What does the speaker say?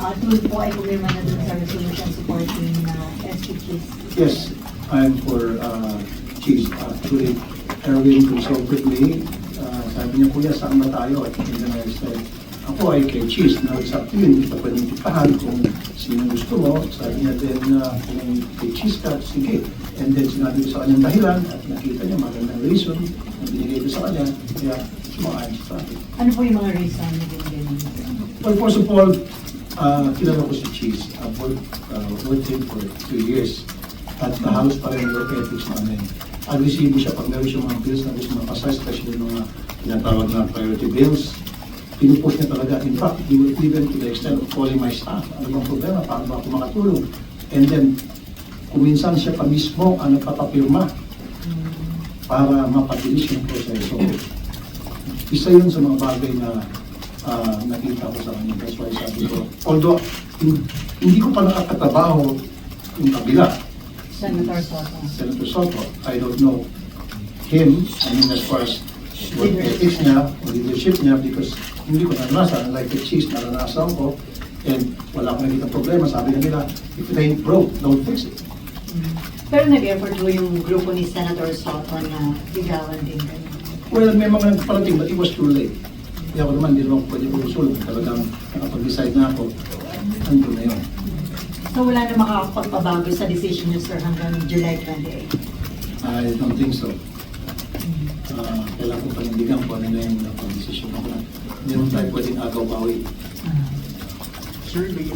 uh, Tulfo po ay pumirma na dun sa resolution supporting uh, SPGs. Yes, I'm for uh, cheese. Actually, Erwin consulted me. Uh, sabi niya, Kuya, saan ba tayo? At hindi na said, ako ay kay cheese. Now, it's up to you. Hindi kita pwedeng tipahan kung sino gusto mo. Sabi niya din na kung kay cheese ka, sige. And then sinabi ko sa kanyang dahilan at nakita niya magandang reason na binigay ko sa kanya. Kaya sumakay sa akin. Ano po yung mga reason na binigay ninyo? Well, first of all, uh, kilala ko si Cheese. I've worked uh, with him for two years. At halos pa rin work ethics namin. Agresibo siya pag meron siyang mga bills na gusto mapasa, especially yung mga tinatawag na priority bills. Pinupush niya talaga. In fact, he will even to the extent of calling my staff. Ano bang problema? Paano ba ako makatulong? And then, kuminsan siya pa mismo ang nagpapapirma para mapabilis yung proseso. Isa yun sa mga bagay na ah, nakita ko sa kanya. That's why sabi ko, although hin- hindi ko pa nakakatrabaho yung kabila, Senator Soto. Senator Soto, I don't know him, I mean as far as work ethics niya, o leadership niya, because hindi ko naranasan, like the cheese, naranasan ko, and wala akong nakita problema. Sabi na nila, if it ain't broke, don't fix it. Pero nag-effort po yung grupo ni Senator Soto na ligawan din. Well, may mga nagparating, but it was too late. Kaya ako naman, hindi naman pwede usulong. Talagang nakapag-decide na ako, andun na yun. So wala na makakapagpabago sa decision niyo, sir, hanggang July 28. I don't think so. Uh, kailangan ko panindigan kung ano na yung napag-desisyon ako na. Hindi naman tayo pwedeng agaw-bawi. Sir, may